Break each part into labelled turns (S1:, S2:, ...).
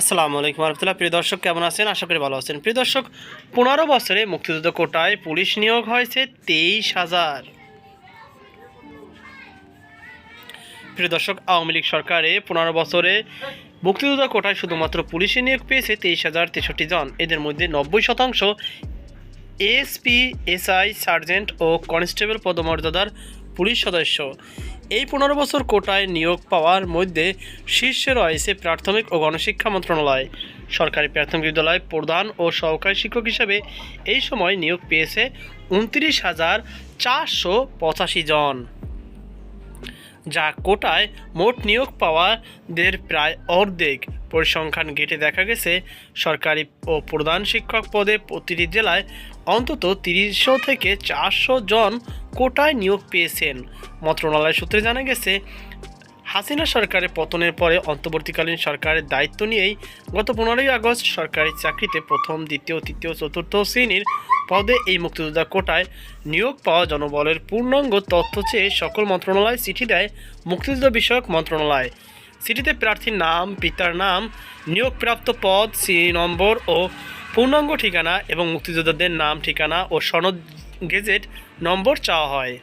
S1: আসসালামু আলাইকুম রহমতুল্লাহ। প্রিয় দর্শক, কেমন আছেন? আশা করি ভালো আছেন। প্রিয় দর্শক, পনেরো বছরে মুক্তিযুদ্ধ কোটায় পুলিশ নিয়োগ হয়েছে তেইশ হাজার। প্রিয় দর্শক, আওয়ামী লীগ সরকারে পনেরো বছরে মুক্তিযুদ্ধ কোটায় শুধুমাত্র পুলিশে নিয়োগ পেয়েছে তেইশ হাজার তেষট্টি জন। এদের মধ্যে নব্বই শতাংশ এএসপি এসআই, সার্জেন্ট ও কনস্টেবল পদমর্যাদার পুলিশ সদস্য। এই পনেরো বছর কোটায় নিয়োগ পাওয়ার মধ্যে শীর্ষে রয়েছে প্রাথমিক ও গণশিক্ষা মন্ত্রণালয়। সরকারি প্রাথমিক বিদ্যালয় প্রধান ও সহকারী শিক্ষক হিসেবে এই সময় নিয়োগ পেয়েছে উনত্রিশ হাজার চারশো পঁচাশি জন। যা কোটায় মোট নিয়োগ পাওয়াদের প্রায় অর্ধেক। পরিসংখ্যান ঘেটে দেখা গেছে, সরকারি ও প্রধান শিক্ষক পদে প্রতিটি জেলায় অন্তত তিরিশশো থেকে চারশো জন কোটায় নিয়োগ পেয়েছেন। মন্ত্রণালয় সূত্রে জানা গেছে, হাসিনা সরকারের পতনের পরে অন্তর্বর্তীকালীন সরকারের দায়িত্ব নিয়েই গত পনেরোই আগস্ট সরকারি চাকরিতে প্রথম, দ্বিতীয়, তৃতীয়, চতুর্থ শ্রেণির পদে এই মুক্তিযোদ্ধা কোটায় নিয়োগ পাওয়া জনবলের পূর্ণাঙ্গ তথ্য চেয়ে সকল মন্ত্রণালয় চিঠি দেয় মুক্তিযুদ্ধ বিষয়ক মন্ত্রণালয়। চিঠিতে প্রার্থীর নাম, পিতার নাম, নিয়োগপ্রাপ্ত পদ সি নম্বর ও পূর্ণাঙ্গ ঠিকানা এবং মুক্তিযোদ্ধাদের নাম, ঠিকানা ও সনদ গেজেট নম্বর চাওয়া হয়।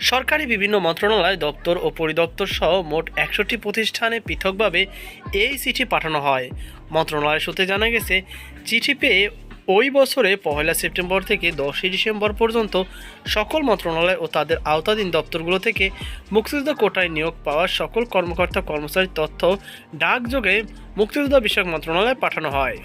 S1: সরকারি বিভিন্ন মন্ত্রণালয়, দপ্তর ও পরিদপ্তর সহ মোট একষট্টি প্রতিষ্ঠানে পৃথকভাবে এই চিঠি পাঠানো হয়। মন্ত্রণালয় সূত্রে জানা গেছে, চিঠি পেয়ে ওই বছরে পহেলা সেপ্টেম্বর থেকে দশই ডিসেম্বর পর্যন্ত সকল মন্ত্রণালয় ও তাদের আওতাধীন দপ্তরগুলো থেকে মুক্তিযুদ্ধ কোটায় নিয়োগ পাওয়া সকল কর্মকর্তা কর্মচারীর তথ্য ডাকযোগে মুক্তিযুদ্ধ বিষয়ক মন্ত্রণালয়ে পাঠানো হয়।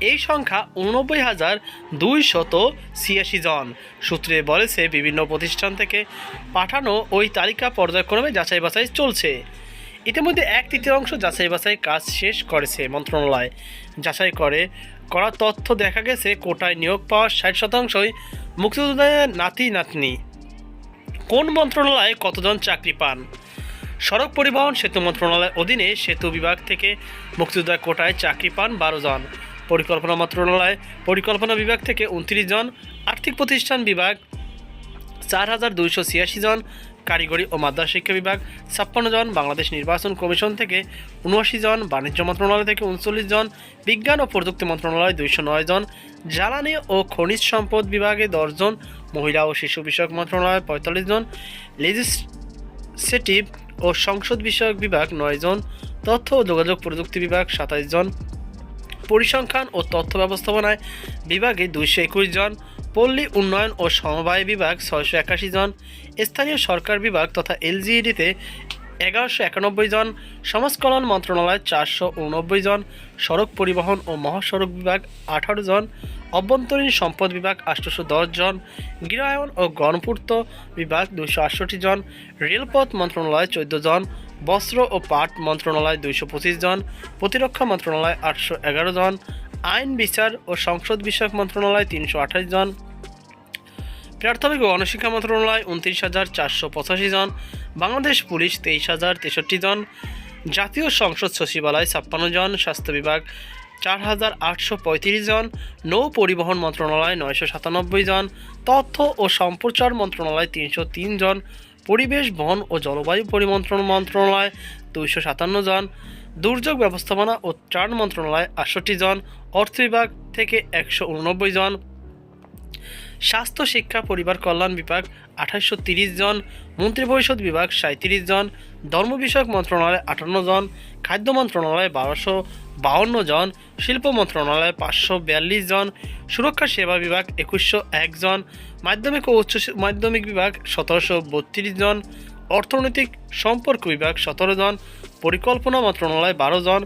S1: এই সংখ্যা উননব্বই হাজার দুইশত ছিয়াশি জন। সূত্রে বলেছে, বিভিন্ন প্রতিষ্ঠান থেকে পাঠানো ওই তালিকা পর্যায়ক্রমে যাচাই বাছাই চলছে। ইতিমধ্যে এক তৃতীয়াংশ যাচাই বাছাই কাজ শেষ করেছে মন্ত্রণালয়। যাচাই করে করা তথ্য দেখা গেছে, কোটায় নিয়োগ পাওয়ার ষাট শতাংশই মুক্তিযোদ্ধাদের নাতি, নাতনি। কোন মন্ত্রণালয়ে কতজন চাকরি পান? সড়ক পরিবহন, সেতু মন্ত্রণালয়ের অধীনে সেতু বিভাগ থেকে মুক্তিযোদ্ধা কোটায় চাকরি পান বারো জন। পরিকল্পনা মন্ত্রণালয় পরিকল্পনা বিভাগ থেকে উনত্রিশ জন। আর্থিক প্রতিষ্ঠান বিভাগ চার হাজার দুইশো ছিয়াশি জন কারিগরি ও মাদ্রাসা শিক্ষা বিভাগ, ছাপ্পান্ন জন বাংলাদেশ নির্বাচন কমিশন থেকে উনআশি জন বাণিজ্য মন্ত্রণালয় থেকে উনচল্লিশ জন, বিজ্ঞান ও প্রযুক্তি মন্ত্রণালয় দুইশো নয় জন, জ্বালানি ও খনিজ সম্পদ বিভাগে দশজন মহিলা ও শিশু বিষয়ক মন্ত্রণালয় পঁয়তাল্লিশ জন লেজিসলেটিভ ও সংসদ বিষয়ক বিভাগ নয় জন, তথ্য ও যোগাযোগ প্রযুক্তি বিভাগ সাতাইশ জন, পরিসংখ্যান ও তথ্য ব্যবস্থাপনায় বিভাগে দুইশো একুশ জন পল্লী উন্নয়ন ও সমবায় বিভাগ ছয়শো একাশি জন, স্থানীয় সরকার বিভাগ তথা এলজিইডিতে এগারোশো একানব্বই জন সমাজ কল্যাণ মন্ত্রণালয় চারশো উনব্বই জন, সড়ক পরিবহন ও মহাসড়ক বিভাগ আঠারো জন, অভ্যন্তরীণ সম্পদ বিভাগ আটশোশো দশ জন, গৃহায়ন ও গণপূর্ত বিভাগ দুশো আটষট্টি জন, রেলপথ মন্ত্রণালয় চোদ্দ জন, বস্ত্র ও পাট মন্ত্রণালয় দুইশো পঁচিশ জন, প্রতিরক্ষা মন্ত্রণালয় আটশো এগারো জন আইন, বিচার ও সংসদ বিষয়ক মন্ত্রণালয় তিনশো আঠাশ জন, প্রাথমিক ও গণশিক্ষা মন্ত্রণালয় উনত্রিশ হাজার চারশো পঁচাশি জন, বাংলাদেশ পুলিশ তেইশ হাজার তেষট্টি জন, জাতীয় সংসদ সচিবালয় ছাপ্পান্ন জন, স্বাস্থ্য বিভাগ চার হাজার আটশো পঁয়ত্রিশ জন, নৌ পরিবহন মন্ত্রণালয় নয়শো সাতানব্বই জন, তথ্য ও সম্প্রচার মন্ত্রণালয় তিনশো তিন জন, পরিবেশ, বন ও জলবায়ু পরিমন্ত্রণ মন্ত্রণালয় দুইশো সাতান্ন জন দুর্যোগ ব্যবস্থাপনা ও ত্রাণ মন্ত্রণালয় আটষট্টি জন, অর্থ বিভাগ থেকে একশো উননব্বই জন, স্বাস্থ্য, শিক্ষা, পরিবার কল্যাণ বিভাগ আঠাশশো তিরিশ জন, মন্ত্রিপরিষদ বিভাগ সাঁত্রিশ জন, ধর্ম বিষয়ক মন্ত্রণালয় আটান্ন জন, খাদ্য মন্ত্রণালয় বারোশো বাউন্ন জন, শিল্প মন্ত্রণালয় পাঁচশো বিয়াল্লিশ জন, সুরক্ষা সেবা বিভাগ একুশশো এক জন, মাধ্যমিক ও উচ্চ মাধ্যমিক বিভাগ সতেরোশো বত্রিশ জন অর্থনৈতিক সম্পর্ক বিভাগ সতেরো জন, পরিকল্পনা মন্ত্রণালয় বারো জন,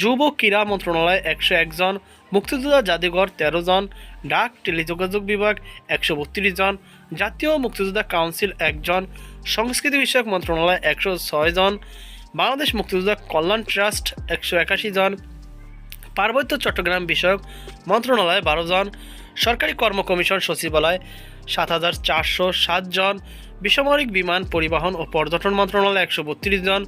S1: যুব ক্রীড়া মন্ত্রণালয় একশো একজন মুক্তিযোদ্ধা জাদুঘর তেরো জন, ডাক টেলিযোগাযোগ বিভাগ একশো বত্রিশ জন, জাতীয় মুক্তিযোদ্ধা কাউন্সিল একজন সংস্কৃতি বিষয়ক মন্ত্রণালয় একশো ছয় জন, বাংলাদেশ মুক্তিযোদ্ধা কল্যাণ ট্রাস্ট একশো একাশি জন, পার্বত্য চট্টগ্রাম বিষয়ক মন্ত্রণালয় বারো জন, সরকারি কর্ম কমিশন সচিবালয় সাত হাজার চারশো সাত জন বেসামরিক বিমান পরিবহন ও পর্যটন মন্ত্রণালয় একশো বত্রিশ জন,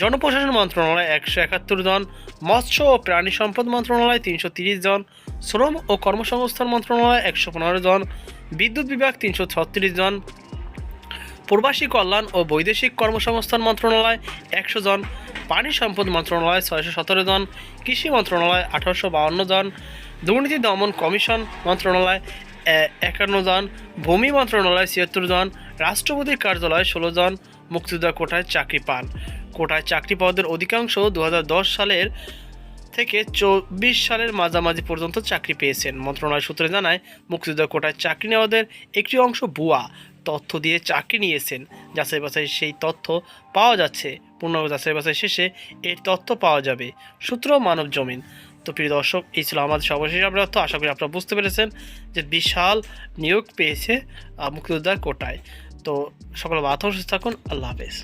S1: জনপ্রশাসন মন্ত্রণালয় একশো একাত্তর জন, মৎস্য ও প্রাণী সম্পদ মন্ত্রণালয় তিনশো তিরিশ জন, শ্রম ও কর্মসংস্থান মন্ত্রণালয় একশো পনেরো জন, বিদ্যুৎ বিভাগ তিনশো ছত্রিশ জন, প্রবাসী কল্যাণ ও বৈদেশিক কর্মসংস্থান মন্ত্রণালয় একশো জন, পানি সম্পদ মন্ত্রণালয় ছয়শো সতেরো জন, কৃষি মন্ত্রণালয় আঠারোশো বাউন্ন জন, দুর্নীতি দমন কমিশন মন্ত্রণালয় একান্ন জন, ভূমি মন্ত্রণালয় ছিয়াত্তর জন রাষ্ট্রপতির কার্যালয় ষোলো জন মুক্তিযোদ্ধা কোটায় চাকরি পান। কোটায় চাকরি পাওয়াদের অধিকাংশ দু হাজার দশ সালের থেকে চব্বিশ সালের মাঝামাঝি পর্যন্ত চাকরি পেয়েছেন। মন্ত্রণালয় সূত্রে জানায়, মুক্তিযোদ্ধা কোটায় চাকরি নেওয়াদের একটি অংশ ভুয়া, তথ্য দিয়ে চাকরি নিয়েছেন। যাচাই বাছাই সেই তথ্য পাওয়া যাচ্ছে। পূর্ণাঙ্গ যাচাই বাছাই শেষে এর তথ্য পাওয়া যাবে। সূত্র মানব জমিন তো প্রিয় দর্শক, এই ছিল আমাদের সর্বশেষ তো আশা করি আপনারা বুঝতে পেরেছেন যে বিশাল নিয়োগ পেয়েছে মুক্তিযোদ্ধার কোটায়। তো সকল থাকুন, সুস্থ থাকুন, আল্লাহ হাফেজ।